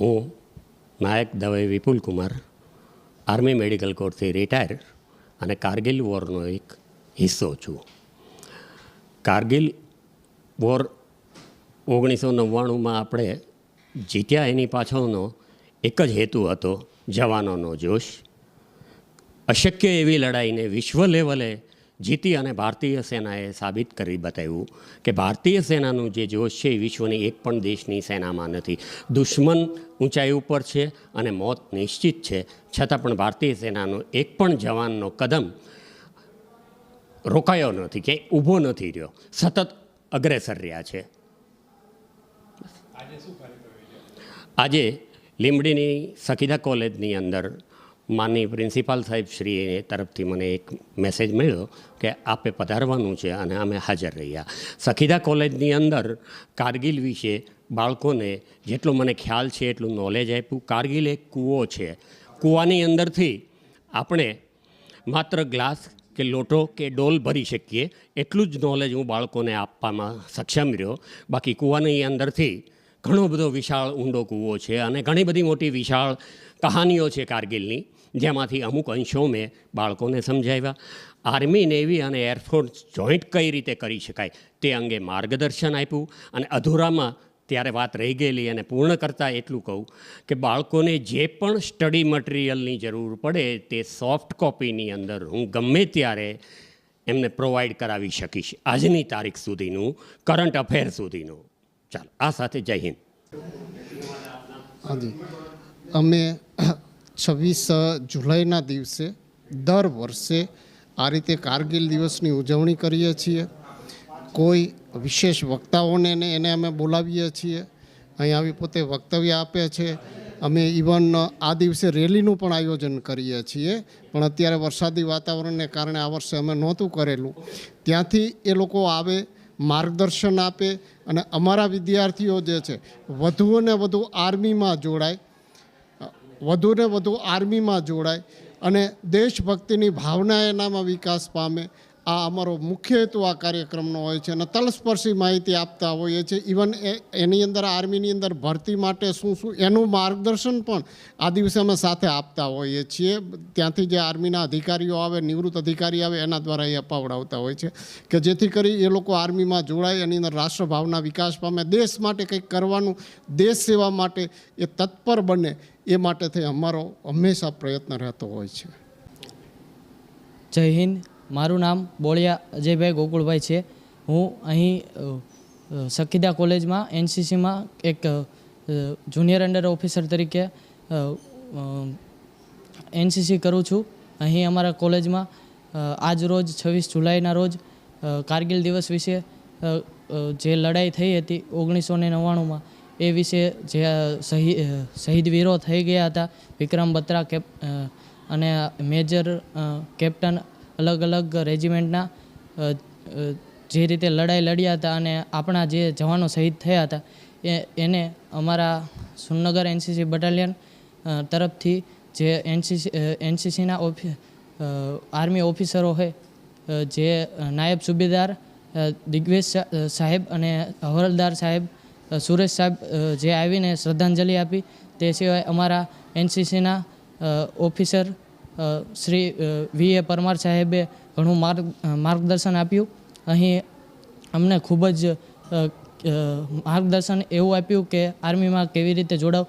હું નાયક Dave Vipul Kumar, army medical કોર્સથી retire અને કારગિલ વોરનો એક હિસ્સો છું. કારગિલ વોર ઓગણીસો નવ્વાણુંમાં આપણે જીત્યા એની પાછળનો એક જ હેતુ હતો જવાનોનો જોશ. અશક્ય એવી લડાઈને વિશ્વ લેવલે જીતી અને ભારતીય સેનાએ સાબિત કરી બતાવ્યું કે ભારતીય સેનાનું જે જોશ છે એ વિશ્વની એક પણ દેશની સેનામાં નથી. દુશ્મન ઊંચાઈ ઉપર છે અને મોત નિશ્ચિત છે. છતાં પણ ભારતીય સેનાનો એક પણ જવાનનો કદમ રોકાયો નથી કે ઊભો નથી રહ્યો. સતત અગ્રેસર રહ્યા છે. આજે લીંબડીની સખીદા કોલેજની અંદર માનની પ્રિન્સિપાલ સાહેબ શ્રી તરફથી મને એક મેસેજ મળ્યો કે આપે પધારવાનું છે અને અમે હાજર રહ્યા. સખીદા કોલેજની અંદર કારગિલ વિશે બાળકોને જેટલો મને ખ્યાલ છે, એટલું નોલેજ આપ્યું. કારગિલ એક કૂવો છે. કૂવાની અંદરથી આપણે માત્ર ગ્લાસ કે લોટો કે ડોલ ભરી શકીએ. એટલું જ નોલેજ હું બાળકોને આપવામાં સક્ષમ રહ્યો. બાકી કૂવાની અંદરથી ઘણો બધો વિશાળ ઊંડો કૂવો છે અને ઘણી બધી મોટી વિશાળ કહાનીઓ છે કારગિલની, જેમાંથી અમુક અંશો મેં બાળકોને સમજાવ્યા. આર્મી નેવી અને એરફોર્સ જોઈન્ટ કઈ રીતે કરી શકાય તે અંગે માર્ગદર્શન આપ્યું અને અધૂરામાં ત્યારે વાત રહી ગયેલી અને પૂર્ણ કરતાં એટલું કહું કે બાળકોને જે પણ સ્ટડી મટીરિયલની જરૂર પડે તે સોફ્ટ કોપીની અંદર હું ગમે ત્યારે એમને પ્રોવાઈડ કરાવી શકીશ. આજની તારીખ સુધીનું કરંટ અફેર સુધીનું. ચાલો, આ સાથે જય હિન્દ. હાજી. અમે છવ્વીસ જુલાઈના દિવસે દર વર્ષે આ રીતે કારગિલ દિવસની ઉજવણી કરીએ છીએ. કોઈ વિશેષ વક્તાઓને એને અમે બોલાવીએ છીએ. અહીં આવી પોતે વક્તવ્ય આપે છે. અમે ઇવન આ દિવસે રેલીનું પણ આયોજન કરીએ છીએ. પણ અત્યારે વરસાદી વાતાવરણને કારણે આ વર્ષે અમે નહોતું કરેલું. ત્યાંથી એ લોકો આવે, માર્ગદર્શન આપે અને અમારા વિદ્યાર્થીઓ જે છે વધુ ને વધુ આર્મીમાં જોડાય, વધુને વધુ આર્મીમાં જોડાય અને દેશભક્તિની ભાવના એનામાં વિકાસ પામે આ અમારો મુખ્ય હેતુ આ કાર્યક્રમનો હોય છે અને તલસ્પર્શી માહિતી આપતા હોઈએ છીએ. ઇવન એની અંદર, આર્મીની અંદર ભરતી માટે શું શું, એનું માર્ગદર્શન પણ આ દિવસે અમે સાથે આપતા હોઈએ છીએ. ત્યાંથી જે આર્મીના અધિકારીઓ આવે, નિવૃત્ત અધિકારી આવે, એના દ્વારા એ અપાવડાવતા હોય છે કે જેથી કરી એ લોકો આર્મીમાં જોડાય, એની અંદર રાષ્ટ્રભાવના વિકાસ પામે, દેશ માટે કંઈક કરવાનું, દેશ સેવા માટે એ તત્પર બને એ માટે થઈ અમારો હંમેશા પ્રયત્ન રહેતો હોય છે. જય હિન્દ. મારું નામ બોળિયા અજયભાઈ ગોકુળભાઈ છે. હું અહીં સખીદા કોલેજમાં એનસીસીમાં એક જુનિયર અંડર ઓફિસર તરીકે એનસીસી કરું છું. અહીં અમારા કોલેજમાં આજ રોજ છવ્વીસ જુલાઈના રોજ કારગિલ દિવસ વિશે જે લડાઈ થઈ હતી ઓગણીસો ને નવ્વાણુંમાં, એ વિશે જે શહીદ વીરો થઈ ગયા હતા, વિક્રમ બત્રા કેપ અને મેજર કેપ્ટન અલગ અલગ રેજિમેન્ટના જે રીતે લડાઈ લડ્યા હતા અને આપણા જે જવાનો શહીદ થયા હતા, એ, એને અમારા સુરનગર એનસીસી બટાલિયન તરફથી જે એનસીસી એનસીસીના આર્મી ઓફિસરો હોય જે નાયબ સુબેદાર દિગ્વેશ સાહેબ અને હવલદાર સાહેબ સુરેશ સાહેબ જે આવીને શ્રદ્ધાંજલિ આપી, તે સિવાય અમારા એનસીસીના officer Shri V A Parmar સાહેબે ઘણું માર્ગ માર્ગદર્શન આપ્યું. અહીં અમને ખૂબ જ માર્ગદર્શન એવું આપ્યું કે આર્મીમાં કેવી રીતે જોડાવ.